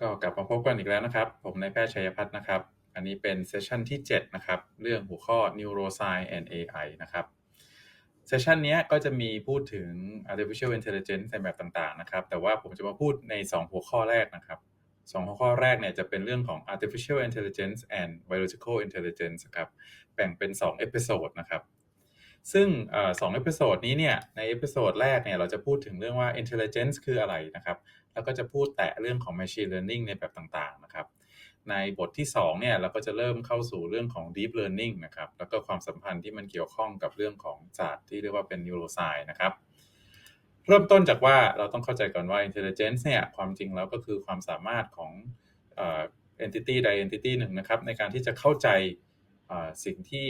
ก็กลับมาพบกันอีกแล้วนะครับ ผมนายแพทย์ชัยพัฒน์นะครับ อันนี้เป็นเซสชันที่ 7 นะครับ เรื่องหัวข้อ neuroscience and AI นะครับเซสชันนี้ก็จะมีพูดถึง artificial intelligence ในแบบต่างๆนะครับ แต่ว่าผมจะมาพูดใน 2 หัวข้อแรกนะครับสองหัวข้อแรกเนี่ยจะเป็นเรื่องของ artificial intelligence and biological intelligence ครับ แบ่งเป็น 2 เอพิโซดนะครับซึ่งสองเอพิโซดนี้เนี่ยในเอพิโซดแรกเนี่ยเราจะพูดถึงเรื่องว่า intelligence คืออะไรนะครับ แล้วก็จะพูดแตะเรื่องของ machine learning ในแบบต่างๆนะครับ ในบทที่2เนี่ยเราก็จะเริ่มเข้าสู่เรื่องของ deep learning นะครับ แล้วก็ความสัมพันธ์ที่มันเกี่ยวข้องกับเรื่องของศาสตร์ที่เรียกว่าเป็น neuroscience นะครับเริ่มต้นจากว่าเราต้องเข้าใจก่อนว่า intelligence เนี่ยความจริงแล้วก็คือความสามารถของเอ่อ entity ใด entity หนึ่งนะครับ ในการที่จะเข้าใจสิ่งที่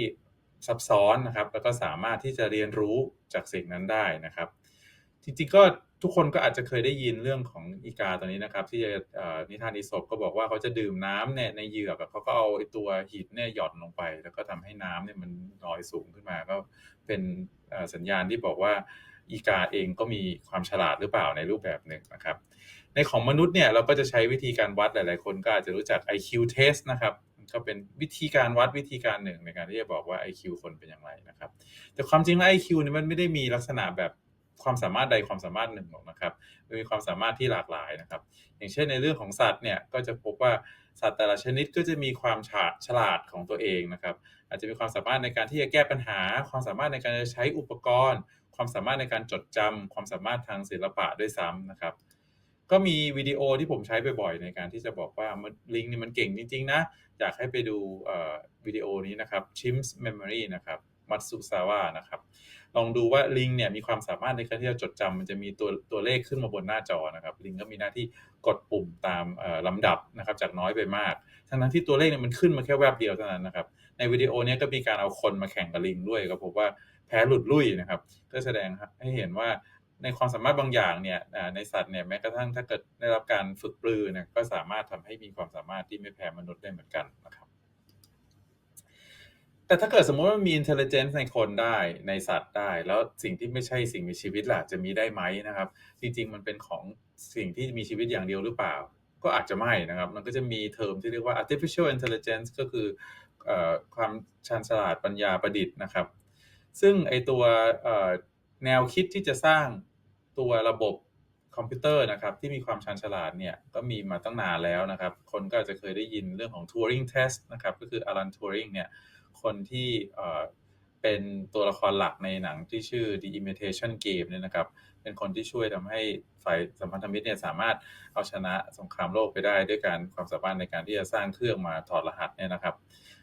ซับซ้อนนะครับ แล้วก็สามารถที่จะเรียนรู้จากสิ่งนั้นได้นะครับ จริงๆก็ ทุกคนก็อาจจะเคยได้ยินเรื่องของอีกาตัวนี้นะครับ ที่นิทานอีสปก็บอกว่าเขาจะดื่มน้ำเนี่ยในเหยือกเขาก็เอาตัวหินเนี่ยหย่อนลงไป แล้วก็ทำให้น้ำเนี่ยมันลอยสูงขึ้นมา ก็เป็นสัญญาณที่บอกว่าอีกาเองก็มีความฉลาดหรือเปล่าในรูปแบบหนึ่งนะครับ ในของมนุษย์เนี่ยเราก็จะใช้วิธีการวัดหลาย ๆ คนก็อาจจะรู้จัก IQ test นะครับก็เป็นวิธีการวัดวิธีการหนึ่งในการที่จะบอกว่า IQ คนเป็นอย่างไรนะครับ แต่ความจริงแล้ว IQ เนี่ยมันไม่ได้มีลักษณะแบบ ความสามารถใดความสามารถหนึ่งหรอกนะครับมันมีความสามารถที่หลากหลายนะครับ อย่างเช่นในเรื่องของสัตว์เนี่ยก็จะพบว่าสัตว์แต่ละชนิดก็จะมีความฉลาดของตัวเองนะครับ อาจจะมีความสามารถในการที่จะแก้ปัญหา ความสามารถในการใช้อุปกรณ์ ความสามารถในการจดจำความสามารถทางศิลปะด้วยซ้ำนะครับ ก็มีวิดีโอที่ผมใช้บ่อยๆในการที่จะบอกว่าลิงนี่มันเก่งจริงๆนะอยากให้ไปดูวิดีโอนี้นะครับ Chimps Memory นะครับ มัตสุซาวะนะครับ ลองดูว่าลิงเนี่ยมีความสามารถในการที่จะจดจำมันจะมีตัวตัวเลขขึ้นมาบนหน้าจอนะครับ ลิงก็มีหน้าที่กดปุ่มตามลำดับนะครับ จากน้อยไปมาก ทั้งนั้นที่ตัวเลขเนี่ยมันขึ้นมาแค่แวบเดียวเท่านั้นนะครับ ในวิดีโอนี้ก็มีการเอาคนมาแข่งกับลิงด้วยก็พบว่าแพ้หลุดลุ่ยนะครับ ก็แสดงให้เห็นว่าในความสามารถบางอย่างเนี่ยในสัตว์เนี่ยแม้กระทั่งถ้าเกิดได้รับการฝึกปรือเนี่ยก็สามารถทำให้มีความสามารถที่ไม่แพ้มนุษย์ได้เหมือนกันนะครับ แต่ถ้าเกิดสมมติว่ามี intelligence ในคนได้ในสัตว์ได้ แล้วสิ่งที่ไม่ใช่สิ่งมีชีวิตล่ะจะมีได้ไหมนะครับ จริง ๆ มันเป็นของสิ่งที่มีชีวิตอย่างเดียวหรือเปล่า ก็อาจจะไม่นะครับ มันก็จะมีเทอมที่เรียกว่า artificial intelligence ก็คืออความชาญฉลาดปัญญาประดิษฐ์นะครับ ซึ่งไอตัวแนวคิดที่จะสร้างตัวระบบคอมพิวเตอร์นะครับที่มีความชาญฉลาดเนี่ยก็มีมาตั้งนานแล้วนะครับ คนก็อาจจะเคยได้ยินเรื่องของ Turing Test นะครับก็คืออลันทูริงเนี่ย คนที่เป็นตัวละครหลักในหนังที่ชื่อ The Imitation Game เนี่ยนะครับ เป็นคนที่ช่วยทำให้ฝ่ายสัมพันธมิตรเนี่ยสามารถเอาชนะสงครามโลกไปได้ด้วยการความสามารถในการที่จะสร้างเครื่องมาถอดรหัสเนี่ยนะครับ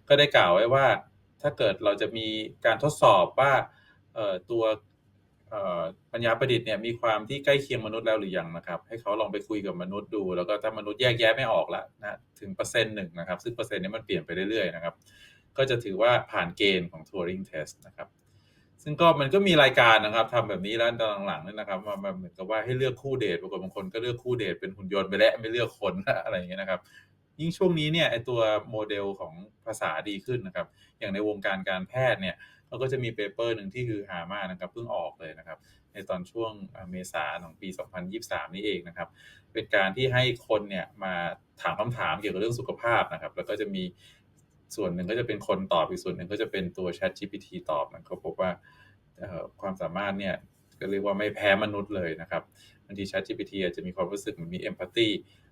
ก็ได้กล่าวไว้ว่าถ้าเกิดเราจะมีการทดสอบว่าตัวปัญญาประดิษฐ์เนี่ยมีความที่ใกล้เคียงมนุษย์แล้วหรือยังนะครับ ให้เขาลองไปคุยกับมนุษย์ดู แล้วก็ถ้ามนุษย์แยกแยะไม่ออกล้วนะถึงเปอร์เซ็นต์หนึ่งนะครับ ซึ่งเปอร์เซ็นต์นี้มันเปลี่ยนไปเรื่อยๆนะครับ ก็จะถือว่าผ่านเกณฑ์ของ Turing Test นะครับ ซึ่งก็มันก็มีรายการนะครับทำแบบนี้แล้วตอนหลังๆนี่นะครับมาเหมือนกับว่าให้เลือกคู่เดทปรากฏบางคนก็เลือกคู่เดทเป็นหุ่นยนต์ไปแล้วไม่เลือกคนอะไรอย่างเงี้ยนะครับ ยิ่งช่วงนี้เนี่ยไอตัวโมเดลของภาษาดีขึ้นนะครับ อย่างในวงการการแพทย์เนี่ยเราก็จะมีเปเปอร์หนึ่งที่คือหามากนะครับเพิ่งออกเลยนะครับ ในตอนช่วงเมษาของปี 2023 นี้เองนะครับ เป็นการที่ให้คนเนี่ยมาถามคำถามเกี่ยวกับเรื่องสุขภาพนะครับ แล้วก็จะมี ส่วนหนึ่งก็จะเป็นคนตอบอีกส่วนหนึ่งก็จะเป็นตัว Chat GPT ตอบนะเขาพบว่าความสามารถเนี่ยก็เรียกว่าไม่แพ้มนุษย์เลยนะครับบางที Chat GPT อาจจะมีความรู้สึกมันมีเอมพัตตี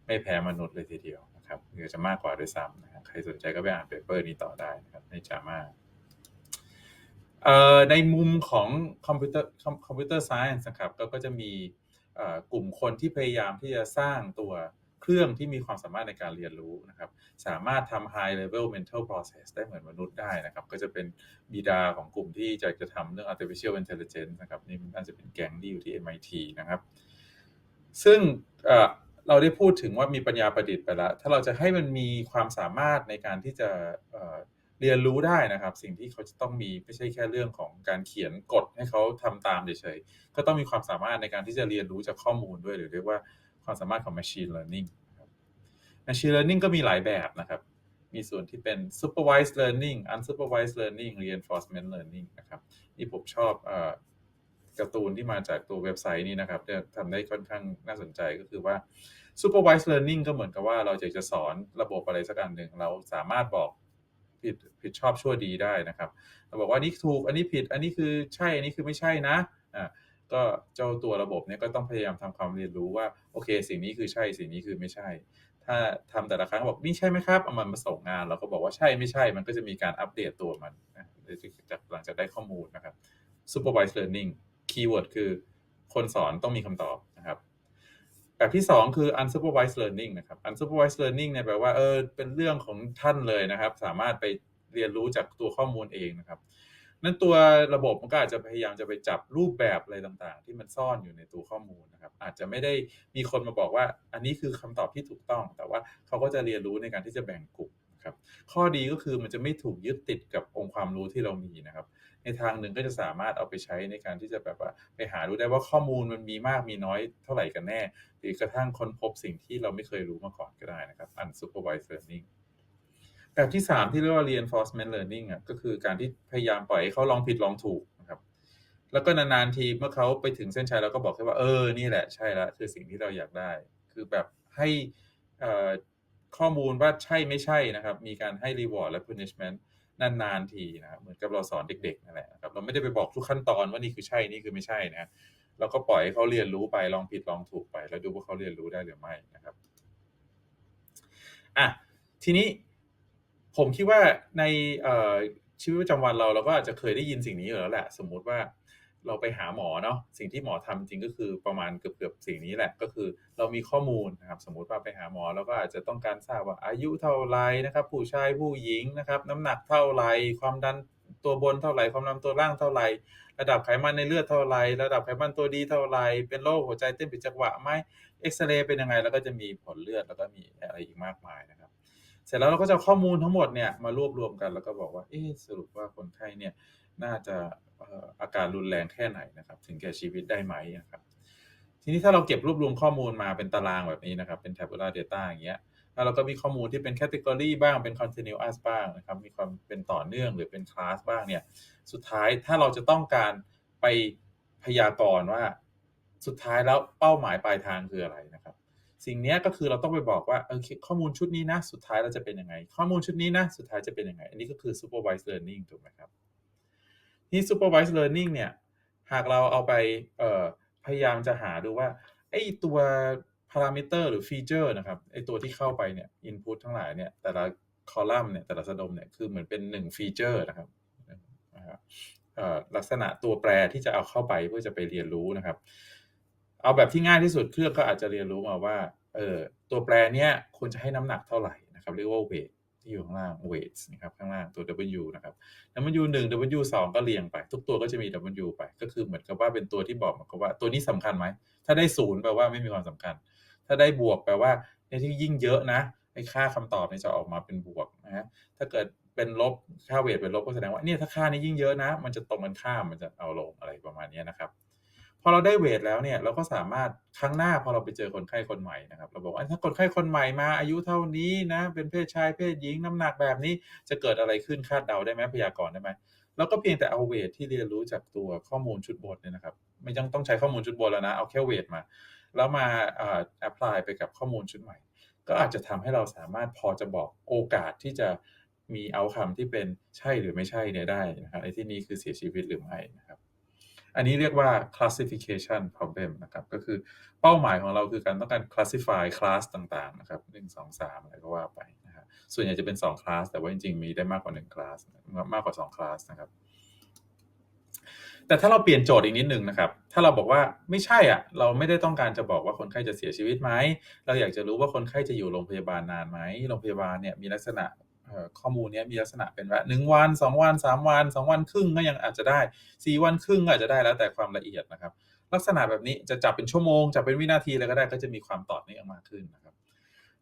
ไม่แพ้มนุษย์เลยทีเดียวนะครับหรือจะมากกว่าด้วยซ้ำนะครับใครสนใจก็ไปอ่านเปเปอร์นี้ต่อได้นะครับในจามาในมุมของคอมพิวเตอร์คอมพิวเตอร์ไซน์นะครับก็จะมีกลุ่มคนที่พยายามที่จะสร้างตัว เครื่องที่มีความสามารถในการเรียนรู้นะครับ สามารถทำ high level mental process ได้เหมือนมนุษย์ได้นะครับ ก็จะเป็นบิดาของกลุ่มที่จะจะทำเรื่อง artificial intelligence นะครับ นี่น่าจะเป็นแก๊งที่อยู่ที่ MIT นะครับ ซึ่งเราได้พูดถึงว่ามีปัญญาประดิษฐ์ไปแล้ว ถ้าเราจะให้มันมีความสามารถในการที่จะเรียนรู้ได้นะครับ สิ่งที่เขาจะต้องมีไม่ใช่แค่เรื่องของการเขียนกฎให้เขาทำตามเฉยๆก็ต้องมีความสามารถในการที่จะเรียนรู้จากข้อมูลด้วยหรือเรียกว่า ความสามารถของ machine learning machine learning ก็มีหลายแบบนะครับ มีส่วนที่เป็น supervised learning unsupervised learning reinforcement learning นะครับ นี่ผมชอบการ์ตูนที่มาจากตัวเว็บไซต์นี้นะครับทำได้ค่อนข้างน่าสนใจก็คือว่า supervised learning ก็เหมือนกับว่าเราอยากจะสอนระบบอะไรสักอันหนึ่งเราสามารถบอกผิดผิดชอบชั่วดีได้นะครับ เราบอกว่านี่ถูก อันนี้ผิด อันนี้คือใช่ อันนี้คือไม่ใช่นะ อ่า ก็เจ้าตัวระบบเนี่ยก็ต้องพยายามทำความเรียนรู้ว่าโอเค สิ่งนี้คือใช่สิ่งนี้คือไม่ใช่ ถ้าทำแต่ละครั้งบอกนี่ใช่ไหมครับเอามันมาส่งงานเราก็บอกว่าใช่ไม่ใช่ มันก็จะมีการอัปเดตตัวมันจากหลังจากได้ข้อมูลนะครับ supervised learning คีย์เวิร์ดคือคนสอนต้องมีคำตอบนะครับแบบที่ 2 คือ unsupervised learning นะครับ unsupervised learning เนี่ยแปลว่าเออเป็นเรื่องของท่านเลยนะครับ สามารถไปเรียนรู้จากตัวข้อมูลเองนะครับ นั้นตัวระบบมันก็อาจจะพยายามจะไปจับรูปแบบอะไรต่างๆ ที่มันซ่อนอยู่ในตัวข้อมูลนะครับ อาจจะไม่ได้มีคนมาบอกว่า อันนี้คือคำตอบที่ถูกต้อง แต่ว่าเขาก็จะเรียนรู้ในการที่จะแบ่งกลุ่มครับข้อดีก็คือมันจะไม่ถูกยึดติดกับองค์ความรู้ที่เรามีนะครับ ในทางหนึ่งก็จะสามารถเอาไปใช้ในการที่จะแบบว่าไปหาดูได้ว่าข้อมูลมันมีมากมีน้อยเท่าไหร่กันแน่ หรือกระทั่งค้นพบสิ่งที่เราไม่เคยรู้มาก่อนก็ได้นะครับ unsupervised learning แบบที่3ที่เรียกว่า reinforcement learning อะก็คือการที่พยายามปล่อยให้เขาลองผิดลองถูกนะครับ แล้วก็นานๆทีเมื่อเขาไปถึงเส้นชัยเราก็บอกแค่ว่าเออนี่แหละใช่ละคือสิ่งที่เราอยากได้ คือแบบให้ข้อมูลว่าใช่ไม่ใช่นะครับ มีการให้ reward และ punishment นานๆทีนะครับเหมือนกับเราสอนเด็กๆนั่นแหละครับเราไม่ได้ไปบอกทุกขั้นตอนว่านี่คือใช่นี่คือไม่ใช่นะเราก็ปล่อยให้เขาเรียนรู้ไปลองผิดลองถูกไป แล้วดูว่าเขาเรียนรู้ได้หรือไม่นะครับอะทีนี้ ผมคิดว่าในชีวิตประจำวันเราเราก็อาจจะเคยได้ยินสิ่งนี้อยู่แล้วแหละ สมมุติว่าเราไปหาหมอเนาะสิ่งที่หมอทำจริงก็คือประมาณเกือบๆสิ่งนี้แหละ ก็คือเรามีข้อมูลนะครับ สมมุติว่าไปหาหมอเราก็อาจจะต้องการทราบว่าอายุเท่าไรนะครับ ผู้ชายผู้หญิงนะครับ น้ำหนักเท่าไรความดันตัวบนเท่าไหร่ความดันตัวล่างเท่าไหร่ระดับไขมันในเลือดเท่าไหร่ระดับไขมันตัวดีเท่าไหร่เป็นโรคหัวใจเต้นผิดจังหวะไหมเอ็กซเรย์เป็นยังไงแล้วก็จะมีผลเลือดแล้วก็มีอะไรอีกมากมายนะครับ เสร็จแล้วเราก็จะข้อมูลทั้งหมดเนี่ยมารวบรวมกันแล้วก็บอกว่าเอ๊สรุปว่าคนไข้เนี่ยน่าจะอาการรุนแรงแค่ไหนนะครับ ถึงแก่ชีวิตได้ไหมนะครับ ทีนี้ถ้าเราเก็บรวบรวมข้อมูลมาเป็นตารางแบบนี้นะครับ เป็น tabular data อย่างเงี้ยแล้วเราก็มีข้อมูลที่เป็น category บ้างเป็น continuous บ้างนะครับ มีความเป็นต่อเนื่องหรือเป็น class บ้างเนี่ย สุดท้ายถ้าเราจะต้องการไปพยากรณ์ว่า สุดท้ายแล้วเป้าหมายปลายทางคืออะไรนะครับ สิ่งนี้ก็คือเราต้องไปบอกว่าโอเคข้อมูลชุดนี้นะสุดท้ายเราจะเป็นยังไง ข้อมูลชุดนี้นะสุดท้ายจะเป็นยังไง อันนี้ก็คือ supervised learning ถูกไหมครับที่ supervised learning เนี่ยหากเราเอาไปพยายามจะหาดูว่าไอ้ตัวพารามิเตอร์หรือฟีเจอร์นะครับไอ้ตัวที่เข้าไปเนี่ย input ทั้งหลายเนี่ยแต่ละคอลัมน์เนี่ยแต่ละสะดมเนี่ยคือเหมือนเป็นหนึ่งฟีเจอร์นะครับลักษณะตัวแปรที่จะเอาเข้าไปเพื่อจะไปเรียนรู้นะครับ เอาแบบที่ง่ายที่สุดเครื่องก็อาจจะเรียนรู้มาว่าเออตัวแปรเนี้ยควรจะให้น้ำหนักเท่าไหร่นะครับเรียกว่า weight ที่อยู่ข้างล่าง weights นะครับข้างล่างตัว W นะครับ W 1 W 2ก็เรียงไป ทุกตัวก็จะมี W ไป ก็คือเหมือนกับว่าเป็นตัวที่บอกมาว่าตัวนี้สำคัญไหม ถ้าได้ศูนย์แปลว่าไม่มีความสำคัญ ถ้าได้บวกแปลว่าในที่ยิ่งเยอะนะไอ้ค่าคำตอบเนี่ยจะออกมาเป็นบวกนะฮะถ้าเกิดเป็นลบค่าเวทเป็นลบก็แสดงว่าเนี่ยถ้าค่านี้ยิ่งเยอะนะ มันจะตรงกันข้ามมันจะเอาลงอะไรประมาณนี้นะครับ พอเราได้เวทแล้วเนี่ยเราก็สามารถครั้งหน้าพอเราไปเจอคนไข้คนใหม่นะครับ เราบอกว่าถ้าคนไข้คนใหม่มาอายุเท่านี้นะ เป็นเพศชายเพศหญิงน้ำหนักแบบนี้จะเกิดอะไรขึ้นคาดเดาได้ไหมพยากรณ์ได้ไหมเราก็เพียงแต่เอาเวทที่เรียนรู้จากตัวข้อมูลชุดบทเนี่ยนะครับ ไม่ต้องต้องใช้ข้อมูลชุดบทแล้วนะเอาแค่เวทมา แล้วมาแอพพลายไปกับข้อมูลชุดใหม่ ก็อาจจะทำให้เราสามารถพอจะบอกโอกาสที่จะมีเอาคำที่เป็นใช่หรือไม่ใช่เนี่ยได้นะครับในที่นี้คือเสียชีวิตหรือไม่นะครับ อันนี้เรียกว่า classification problem นะครับ ก็คือเป้าหมายของเราคือการต้องการ classify class ต่างๆ นะครับหนึ่งสองสามอะไรก็ว่าไปนะครับส่วนใหญ่จะเป็น2 class แต่ว่าจริงๆ มีได้มากกว่า1 class มากกว่า2 class นะครับ แต่ถ้าเราเปลี่ยนโจทย์อีกนิดนึงนะครับ ถ้าเราบอกว่าไม่ใช่อะ เราไม่ได้ต้องการจะบอกว่าคนไข้จะเสียชีวิตไหม เราอยากจะรู้ว่าคนไข้จะอยู่โรงพยาบาลนานไหม โรงพยาบาลเนี่ยมีลักษณะ ข้อมูลนี้มีลักษณะเป็นว่าหนึ่งวันสองวันสามวันสองวันครึ่งก็ยังอาจจะได้สี่วันครึ่งอาจจะได้แล้วแต่ความละเอียดนะครับ ลักษณะแบบนี้จะจับเป็นชั่วโมงจับเป็นวินาทีเลยก็ได้ก็จะมีความต่อเนื่องมากขึ้นนะครับ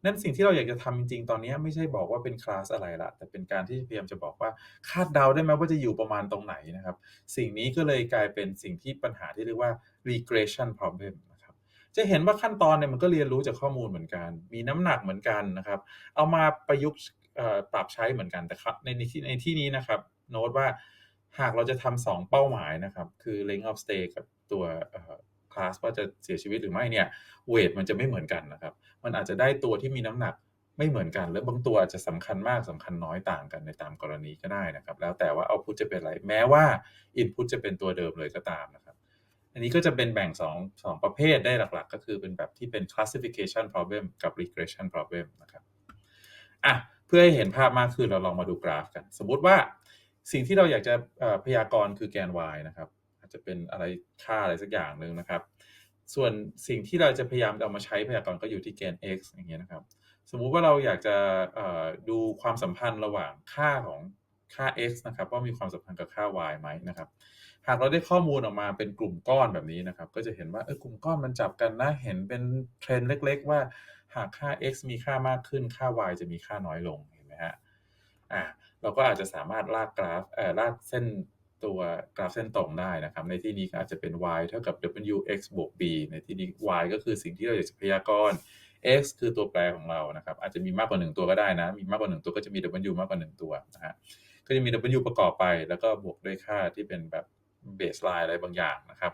นั่นสิ่งที่เราอยากจะทำจริงๆ ตอนนี้ไม่ใช่บอกว่าเป็นคลาสอะไรละ แต่เป็นการที่พยายามจะบอกว่าคาดเดาได้ไหมว่าจะอยู่ประมาณตรงไหนนะครับ สิ่งนี้ก็เลยกลายเป็นสิ่งที่ปัญหาที่เรียกว่า regression problem นะครับจะเห็นว่าขั้นตอนเนี่ยมันก็เรียนรู้จากข้อมูลเหมือนกัน มีน้ำหนักเหมือนกันนะครับ เอามาประยุกต์ ปรับใช้เหมือนกันแต่ครับในที่ในที่นี้นะครับ โน้ตว่าหากเราจะทำสองเป้าหมายนะครับ คือ length of stay กับตัวคลาสว่าจะเสียชีวิตหรือไม่เนี่ยเวทมันจะไม่เหมือนกันนะครับ มันอาจจะได้ตัวที่มีน้ำหนักไม่เหมือนกัน แล้วบางตัวอาจจะสำคัญมากสำคัญน้อยต่างกันในตามกรณีก็ได้นะครับ แล้วแต่ว่าเอาพุทจะเป็นอะไร แม้ว่าอินพุตจะเป็นตัวเดิมเลยก็ตามนะครับ อันนี้ก็จะเป็นแบ่ง2 2ประเภทได้หลักๆ ก็คือเป็นแบบที่เป็น classification problem กับ regression problem นะครับอะ พื่อให้เห็นภาพมากขึ้นเราลองมาดูกราฟกัน สมมุติว่าสิ่งที่เราอยากจะพยากรณ์คือแกน y นะครับ อาจจะเป็นอะไรค่าอะไรสักอย่างหนึ่งนะครับ ส่วนสิ่งที่เราจะพยายามเอามาใช้พยากรณ์ก็อยู่ที่แกน x อย่างเงี้ยนะครับ สมมุติว่าเราอยากจะดูความสัมพันธ์ระหว่างค่าของค่า x นะครับว่ามีความสัมพันธ์กับค่า y ไหมนะครับ หากเราได้ข้อมูลออกมาเป็นกลุ่มก้อนแบบนี้นะครับ ก็จะเห็นว่าเออกลุ่มก้อนมันจับกันนะเห็นเป็นเทรนด์เล็ก ๆ ว่า หากค่า x มีค่ามากขึ้นค่า y จะมีค่าน้อยลงเห็นไหมฮะอ่าเราก็อาจจะสามารถลากกราฟเอ่อลากเส้นตัวกราฟเส้นตรงได้นะครับ ในที่นี้อาจจะเป็น y เท่ากับ w x บวก b ในที่นี้ y ก็คือสิ่งที่เราอยากจะพยากรณ์ x คือตัวแปรของเรานะครับ อาจจะมีมากกว่า 1 ตัวก็ได้นะ มีมากกว่า 1 ตัวก็จะมี w มากกว่า 1 ตัวนะฮะก็จะมี w ประกอบไปแล้วก็บวกด้วยค่าที่เป็นแบบเบสไลน์อะไรบางอย่างนะครับ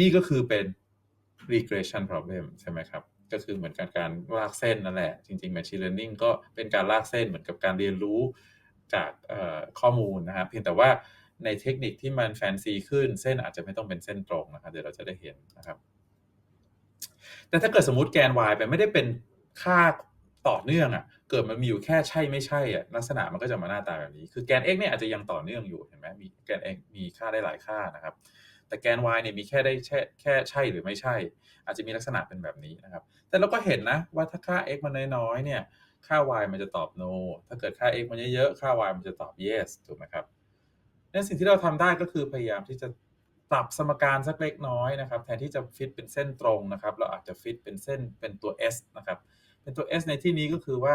นี่ก็คือเป็น regression problem ใช่ไหมครับ ก็คือเหมือนการการลากเส้นนั่นแหละ จริงๆ machine learning ก็เป็นการลากเส้นเหมือนกับการเรียนรู้จากข้อมูลนะครับเพียงแต่ว่าในเทคนิคที่มันแฟนซีขึ้นเส้นอาจจะไม่ต้องเป็นเส้นตรงนะครับเดี๋ยวเราจะได้เห็นนะครับ แต่ถ้าเกิดสมมติแกน y ไปไม่ได้เป็นค่าต่อเนื่องอะ่ะ เกิดมันมีอยู่แค่ใช่ไม่ใช่อะลักษณะมันก็จะมาหน้าตาแบบนี้ คือแกน x เนี่ยอาจจะยังต่อเนื่องอยู่เห็นไหมมีแกน x มีค่าได้หลายค่านะครับ แต่แกน y เนี่ยมีแค่ได้แค่แค่ใช่หรือไม่ใช่ อาจจะมีลักษณะเป็นแบบนี้นะครับ แต่เราก็เห็นนะว่าถ้าค่า x มันน้อยๆเนี่ยค่า y มันจะตอบ no ถ้าเกิดค่า x มันเยอะๆค่า y มันจะตอบ yes ถูกไหมครับนั่นสิ่งที่เราทำได้ก็คือพยายามที่จะปรับสมการสักเล็กน้อยนะครับ แทนที่จะฟิตเป็นเส้นตรงนะครับ เราอาจจะฟิตเป็นเส้นเป็นตัว s นะครับ เป็นตัว s ในที่นี้ก็คือว่า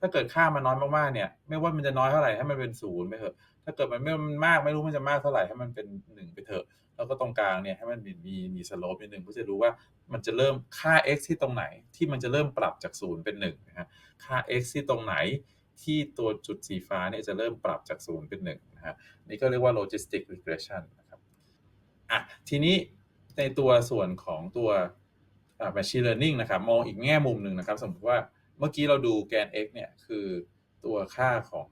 ถ้าเกิดค่ามันน้อยมากๆเนี่ย ไม่ว่ามันจะน้อยเท่าไหร่ให้มันเป็นศูนย์ไปเถอะ ถ้าเกิดมันไม่มันมากไม่รู้มันจะมากเท่าไหร่ให้มันเป็นหนึ่งไปเถอะ แล้วก็ตรงกลางเนี่ยให้มันมีมีมีสโลปนิดนึงเพื่อจะรู้ว่ามันจะเริ่มค่า x ที่ตรงไหนที่มันจะเริ่มปรับจากศูนย์เป็น1นะฮะค่า x ที่ตรงไหนที่ตัวจุดสีฟ้าเนี่ยจะเริ่มปรับจากศูนย์เป็น1นะฮะนี่ก็เรียกว่า logistic regression นะครับอะทีนี้ในตัวส่วนของตัว machine learning นะครับมองอีกแง่มุมหนึ่งนะครับ สมมติว่าเมื่อกี้เราดูแกน x เนี่ยคือตัวค่าของ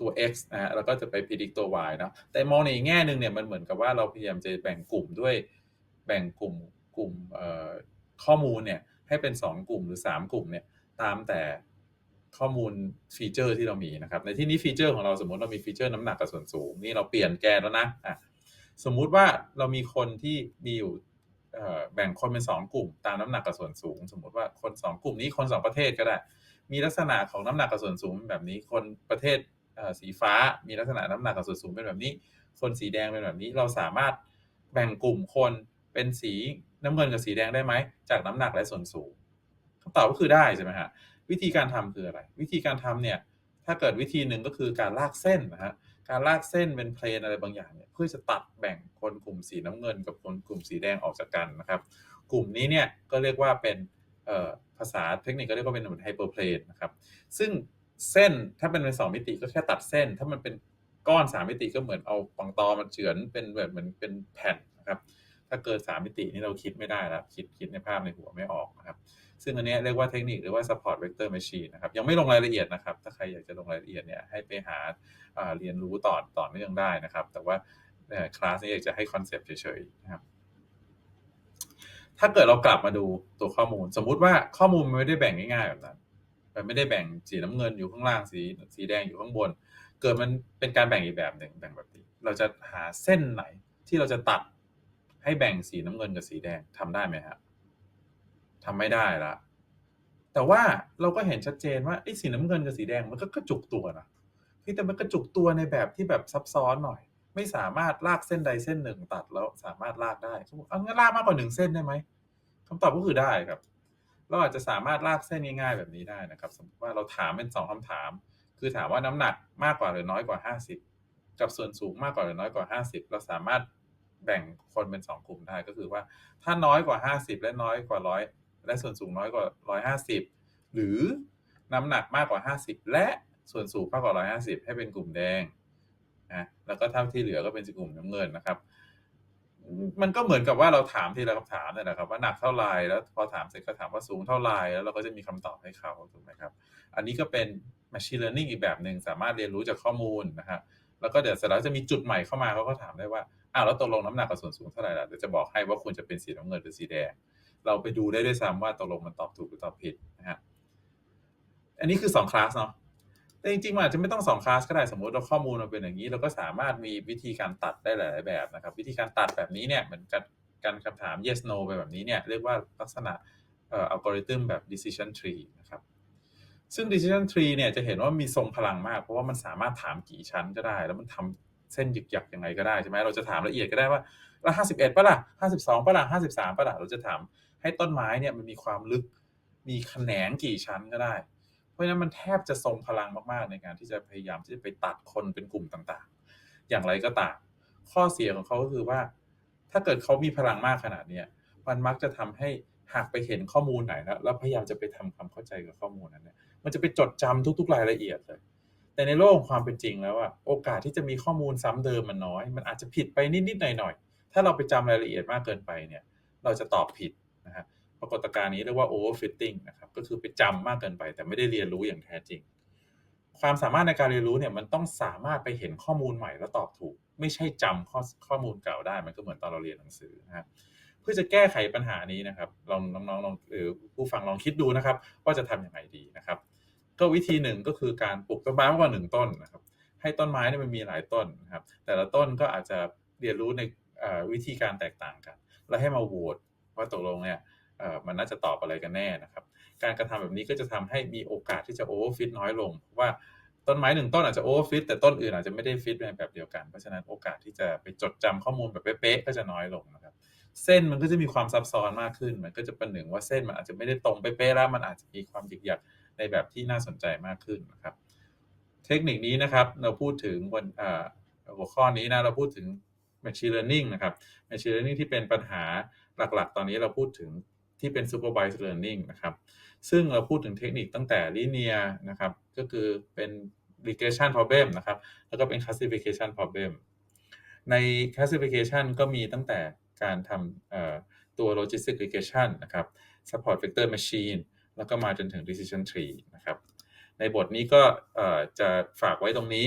ตัว x นะฮะแล้วก็จะไปพิจิตตัว y เนาะแต่มองในแง่หนึ่งเนี่ยมันเหมือนกับว่าเราพยายามจะแบ่งกลุ่มด้วยแบ่งกลุ่มกลุ่มข้อมูลเนี่ยให้เป็น 2 กลุ่มหรือ 3 กลุ่มเนี่ยตามแต่ข้อมูลฟีเจอร์ที่เรามีนะครับ ในที่นี้ฟีเจอร์ของเราสมมติเรามีฟีเจอร์น้ำหนักกับส่วนสูง นี่เราเปลี่ยนแกนแล้วนะอะสมมุติว่าเรามีคนที่มีอยู่แบ่งคนเป็น 2 กลุ่ม ตามน้ำหนักกับส่วนสูง สมมติว่าคน 2 กลุ่มนี้คน 2 ประเทศก็ได้ มีลักษณะของน้ำหนักกับส่วนสูงแบบนี้คนประเทศ สีฟ้ามีลักษณะน้ำหนักกับส่วนสูงเป็นแบบนี้คนสีแดงเป็นแบบนี้ เราสามารถแบ่งกลุ่มคนเป็นสีน้ำเงินกับสีแดงได้ไหม จากน้ำหนักและส่วนสูงคำตอบก็คือได้ใช่ไหมฮะวิธีการทำคืออะไร วิธีการทำเนี่ยถ้าเกิดวิธีหนึ่งก็คือการลากเส้นนะฮะการลากเส้นเป็นเพลนอะไรบางอย่างเนี่ยเพื่อจะตัดแบ่งคนกลุ่มสีน้ำเงิน กับคนกลุ่มสีแดงออกจากกันนะครับ กลุ่มนี้เนี่ยก็เรียกว่าเป็นภาษาเทคนิคก็เรียกว่าเป็นเหมือนไฮเปอร์เพลนนะครับซึ่ง เส้นถ้าเป็นเป็นสองมิติก็แค่ตัดเส้น ถ้ามันเป็นก้อนสามมิติก็เหมือนเอาปังตอมาเฉือนเป็นแบบเหมือนเป็นแผ่นนะครับ ถ้าเกิดสามมิตินี่เราคิดไม่ได้แล้วคิดคิดในภาพในหัวไม่ออกนะครับซึ่งอันนี้เรียกว่าเทคนิคหรือว่า support vector machine นะครับ ยังไม่ลงรายละเอียดนะครับ ถ้าใครอยากจะลงรายละเอียดเนี่ยให้ไปหาเรียนรู้ต่อต่อเนื่องได้นะครับ แต่ว่าคลาสนี้อยากจะให้คอนเซปต์เฉยๆนะครับ ถ้าเกิดเรากลับมาดูตัวข้อมูล สมมุติว่าข้อมูลมันไม่ได้แบ่งง่ายๆแบบนั้น มันไม่ได้แบ่งสีน้ำเงินอยู่ข้างล่างสีสีแดงอยู่ข้างบน เกิดมันเป็นการแบ่งอีกแบบหนึ่งแบ่งแบบนี้ เราจะหาเส้นไหนที่เราจะตัดให้แบ่งสีน้ำเงินกับสีแดงทำได้ไหมครับทำไม่ได้ละแต่ว่าเราก็เห็นชัดเจนว่าไอ้สีน้ำเงินกับสีแดงมันก็กระจุกตัวนะพี่แต่มันกระจุกตัวในแบบที่แบบซับซ้อนหน่อย ไม่สามารถลากเส้นใดเส้นหนึ่งตัดแล้วสามารถลากได้เอางั้นลากมากกว่าหนึ่งเส้นได้ไหมคำตอบก็คือได้ครับ เราอาจจะสามารถลากเส้นง่ายๆแบบนี้ได้นะครับ สมมติว่าเราถามเป็นสองคำถาม คือถามว่าน้ำหนักมากกว่าหรือน้อยกว่า 50 กับส่วนสูงมากกว่าหรือน้อยกว่า 50 เราสามารถแบ่งคนเป็น 2 กลุ่มได้ก็คือว่าถ้าน้อยกว่า 50 และน้อยกว่าร้อยและส่วนสูงน้อยกว่า 150 หรือน้ำหนักมากกว่า 50 และส่วนสูงมากกว่า 150 ให้เป็นกลุ่มแดงนะแล้วก็เท่าที่เหลือก็เป็นกลุ่มน้ำเงินนะครับ มันก็เหมือนกับว่าเราถามทีละคำถามเนี่ยแหละครับ ว่าหนักเท่าไหร่แล้วพอถามเสร็จก็ถามว่าสูงเท่าไหร่แล้วเราก็จะมีคำตอบให้เขาถูกไหมครับ อันนี้ก็เป็น machine learning อีกแบบหนึ่งสามารถเรียนรู้จากข้อมูลนะฮะแล้วก็เดี๋ยวเสร็จแล้วจะมีจุดใหม่เข้ามาเขาก็ถามได้ว่าอ้าวแล้วตกลงน้ำหนักกับส่วนสูงเท่าไหร่ล่ะเดี๋ยวจะบอกให้ว่าควรจะเป็นสีน้ำเงินหรือสีแดง เราไปดูได้ด้วยซ้ำว่าตกลงมันตอบถูกหรือตอบผิดนะฮะอันนี้คือ2คลาสเนาะ แต่จริงๆมันอาจจะไม่ต้อง2คลาสก็ได้สมมติเราข้อมูลมันเป็นอย่างนี้ เราก็สามารถมีวิธีการตัดได้หลาย ๆ แบบนะครับ วิธีการตัดแบบนี้เนี่ยเหมือนกันการคำถาม yes no ไปแบบนี้เนี่ยเรียกว่าลักษณะอัลกอริทึมแบบ decision tree นะครับซึ่ง decision tree เนี่ยจะเห็นว่ามีทรงพลังมาก เพราะว่ามันสามารถถามกี่ชั้นก็ได้ แล้วมันทำเส้นหยึกหยักยังไงก็ได้ใช่ไหมเราจะถามละเอียดก็ได้ว่าล้วห้าสิบเอ็ดปะล่ะห้าสิบสองปะล่ะห้าสิบสามปะล่ะเราจะถามให้ต้นไม้เนี่ยมันมีความลึกมีแขนงกี่ชั้นก็ได้ เพราะฉะนั้นมันแทบจะทรงพลังมากๆ ในการที่จะพยายามที่จะไปตัดคนเป็นกลุ่มต่างๆ อย่างไรก็ตาม ข้อเสียของเขาก็คือว่า ถ้าเกิดเขามีพลังมากขนาดเนี้ยมันมักจะทำให้หากไปเห็นข้อมูลไหนแล้วแล้วพยายามจะไปทำความเข้าใจกับข้อมูลนั้นเนี่ยมันจะไปจดจำทุก ๆ รายละเอียดเลย แต่ในโลกของความเป็นจริงแล้วอะโอกาสที่จะมีข้อมูลซ้ำเดิมมันน้อย มันอาจจะผิดไปนิดๆหน่อยๆถ้าเราไปจำรายละเอียดมากเกินไปเนี่ย เราจะตอบผิดนะฮะ ปรากฏการณ์นี้เรียกว่า overfitting นะครับ ก็คือไปจำมากเกินไป แต่ไม่ได้เรียนรู้อย่างแท้จริง ความสามารถในการเรียนรู้เนี่ยมันต้องสามารถไปเห็นข้อมูลใหม่แล้วตอบถูก ไม่ใช่จำข้อข้อมูลเก่าได้ มันก็เหมือนตอนเราเรียนหนังสือนะฮะเพื่อจะแก้ไขปัญหานี้นะครับลองน้องๆลองหรือผู้ฟังลองคิดดูนะครับ ว่าจะทำยังไงดีนะครับ ก็วิธีหนึ่งก็คือการปลูกต้นไม้มากกว่าหนึ่งต้นนะครับ ให้ต้นไม้เนี่ยมันมีหลายต้นนะครับ แต่ละต้นก็อาจจะเรียนรู้ในวิธีการแตกต่างกัน แล้วให้มาโหวตว่าตกลงเนี่ย มันน่าจะตอบอะไรกันแน่นะครับ การกระทำแบบนี้ก็จะทำให้มีโอกาสที่จะโอเวอร์ฟิตน้อยลงเพราะว่าต้นไม้หนึ่งต้นอาจจะโอเวอร์ฟิตแต่ต้นอื่นอาจจะไม่ได้ฟิตในแบบเดียวกัน เพราะฉะนั้นโอกาสที่จะไปจดจำข้อมูลแบบเป๊ะๆก็จะน้อยลงนะครับ เส้นมันก็จะมีความซับซ้อนมากขึ้น มันก็จะเป็นหนึ่งว่าเส้นมันอาจจะไม่ได้ตรงเป๊ะๆแล้วมันอาจจะมีความหยิกหยักในแบบที่น่าสนใจมากขึ้นนะครับ เทคนิคนี้นะครับเราพูดถึงบนอ่าหัวข้อนี้นะเราพูดถึง machine learning นะครับ machine learning ที่เป็นปัญหาหลักๆ ตอนนี้เราพูดถึง ที่เป็น supervised learning นะครับ ซึ่งเราพูดถึงเทคนิคตั้งแต่ linear นะครับ ก็คือเป็น regression problem นะครับ แล้วก็เป็น classification problem ใน classification ก็มีตั้งแต่การทำตัว logistic regression นะครับ support vector machine แล้วก็มาจนถึง decision tree นะครับ ในบทนี้ก็จะฝากไว้ตรงนี้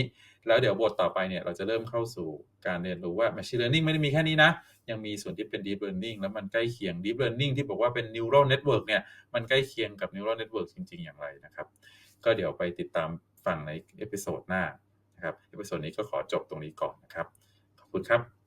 แล้วเดี๋ยวบทต่อไปเนี่ยเราจะเริ่มเข้าสู่การเรียนรู้ว่า machine learning ไม่ได้มีแค่นี้นะ ยังมีส่วนที่เป็น deep learning แล้วมันใกล้เคียง deep learning ที่บอกว่าเป็น neural network เนี่ยมันใกล้เคียงกับ neural network จริง ๆ อย่างไรนะครับ ก็เดี๋ยวไปติดตามฟังในเอพิโซดหน้านะครับเอพิโซดนี้ก็ขอจบตรงนี้ก่อนนะครับ ขอบคุณครับ